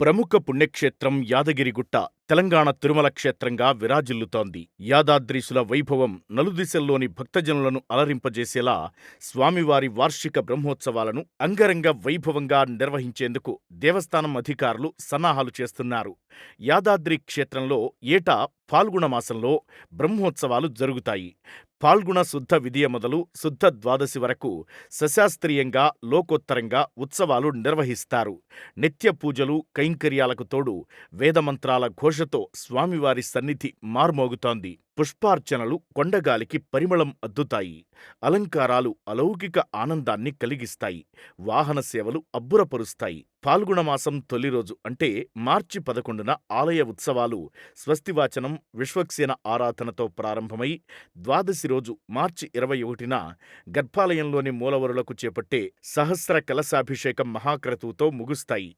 ప్రముఖ పుణ్యక్షేత్రం యాదగిరిగుట్ట. తెలంగాణ తిరుమల క్షేత్రంగా విరాజిల్లుతోంది. యాదాద్రీశుల వైభవం నలుదిశల్లోని భక్తజనులను అలరింపజేసేలా స్వామివారి వార్షిక బ్రహ్మోత్సవాలను అంగరంగ వైభవంగా నిర్వహించేందుకు దేవస్థానం అధికారులు సన్నాహాలు చేస్తున్నారు. యాదాద్రి క్షేత్రంలో ఏటా ఫాల్గుణ మాసంలో బ్రహ్మోత్సవాలు జరుగుతాయి. ఫాల్గుణ శుద్ధ విధియ మొదలు శుద్ధ ద్వాదశి వరకు సశాస్త్రీయంగా, లోకోత్తరంగా ఉత్సవాలు నిర్వహిస్తారు. నిత్య పూజలు, కైంకర్యాలకు తోడు వేదమంత్రాల ఘోష ఘోషతో స్వామివారి సన్నిధి మార్మోగుతోంది. పుష్పార్చనలు కొండగాలికి పరిమళం అద్దుతాయి. అలంకారాలు అలౌకిక ఆనందాన్ని కలిగిస్తాయి. వాహన సేవలు అబ్బురపరుస్తాయి. ఫాల్గుణమాసం తొలి రోజు అంటే మార్చి పదకొండున ఆలయ ఉత్సవాలు స్వస్తివాచనం, విశ్వక్సేన ఆరాధనతో ప్రారంభమై ద్వాదశి రోజు మార్చి ఇరవై ఒకటిన గర్భాలయంలోని మూలవరులకు చేపట్టే సహస్ర కలశాభిషేకం మహాక్రతువుతో ముగుస్తాయి.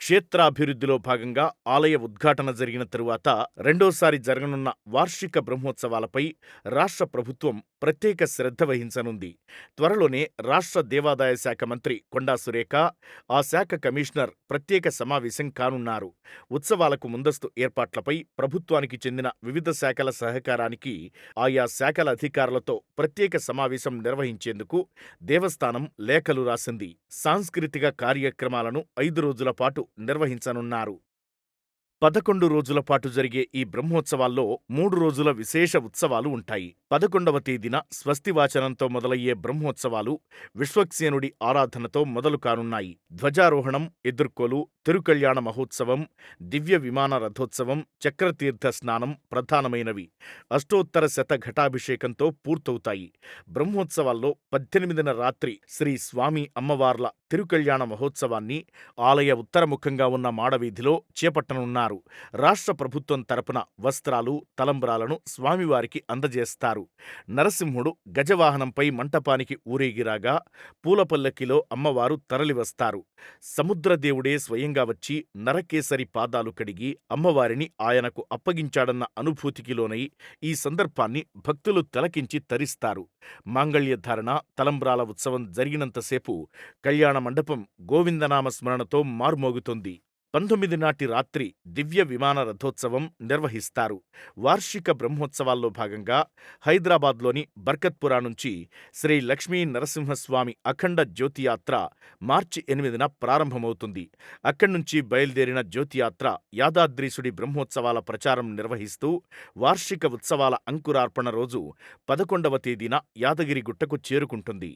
క్షేత్రాభివృద్ధిలో భాగంగా ఆలయ ఉద్ఘాటన జరిగిన తరువాత రెండోసారి జరగనున్న వార్షిక బ్రహ్మోత్సవాలపై రాష్ట్ర ప్రభుత్వం ప్రత్యేక శ్రద్ధ వహించనుంది. త్వరలోనే రాష్ట్ర దేవాదాయ శాఖ మంత్రి కొండా సురేఖ, ఆ శాఖ కమిషనర్ ప్రత్యేక సమావేశం కానున్నారు. ఉత్సవాలకు ముందస్తు ఏర్పాట్లపై ప్రభుత్వానికి చెందిన వివిధ శాఖల సహకారానికి ఆయా శాఖల అధికారులతో ప్రత్యేక సమావేశం నిర్వహించేందుకు దేవస్థానం లేఖలు రాసింది. సాంస్కృతిక కార్యక్రమాలను ఐదు రోజుల పాటు నిర్వహించనున్నారు. పదకొండు రోజుల పాటు జరిగే ఈ బ్రహ్మోత్సవాల్లో మూడు రోజుల విశేష ఉత్సవాలు ఉంటాయి. పదకొండవ తేదీన స్వస్తివాచనంతో మొదలయ్యే బ్రహ్మోత్సవాలు విశ్వక్సేనుడి ఆరాధనతో మొదలు కానున్నాయి. ధ్వజారోహణం, ఎదుర్కోలు, తిరుకళ్యాణ మహోత్సవం, దివ్య విమాన రథోత్సవం, చక్రతీర్థ స్నానం ప్రధానమైనవి. అష్టోత్తర శత ఘటాభిషేకంతో పూర్తవుతాయి. బ్రహ్మోత్సవాల్లో పద్దెనిమిదిన రాత్రి శ్రీ స్వామి అమ్మవార్ల తిరుకళ్యాణ మహోత్సవాన్ని ఆలయ ఉత్తరముఖంగా ఉన్న మాడవీధిలో చేపట్టనున్నారు. రాష్ట్ర ప్రభుత్వం తరపున వస్త్రాలు, తలంబ్రాలను స్వామివారికి అందజేస్తారు. నరసింహుడు గజవాహనంపై మంటపానికి ఊరేగిరాగా పూలపల్లకిలో అమ్మవారు తరలివస్తారు. సముద్రదేవుడే స్వయంగా వచ్చి నరకేసరి పాదాలు కడిగి అమ్మవారిని ఆయనకు అప్పగించాడన్న అనుభూతికి లోనై ఈ సందర్భాన్ని భక్తులు తలకించి తరిస్తారు. మాంగళ్యధారణ, తలంబ్రాల ఉత్సవం జరిగినంతసేపు కళ్యాణ మండపం గోవిందనామ స్మరణతో మార్మోగుతుంది. పంతొమ్మిది నాటి రాత్రి దివ్య విమాన రథోత్సవం నిర్వహిస్తారు. వార్షిక బ్రహ్మోత్సవాల్లో భాగంగా హైదరాబాద్లోని బర్కత్పురా నుంచి శ్రీ లక్ష్మీ నరసింహస్వామి అఖండ జ్యోతియాత్ర మార్చి ఎనిమిదిన ప్రారంభమవుతుంది. అక్కడ్నుంచి బయలుదేరిన జ్యోతియాత్ర యాదాద్రీసుడి బ్రహ్మోత్సవాల ప్రచారం నిర్వహిస్తూ వార్షిక ఉత్సవాల అంకురార్పణ రోజు పదకొండవ తేదీన యాదగిరిగుట్టకు చేరుకుంటుంది.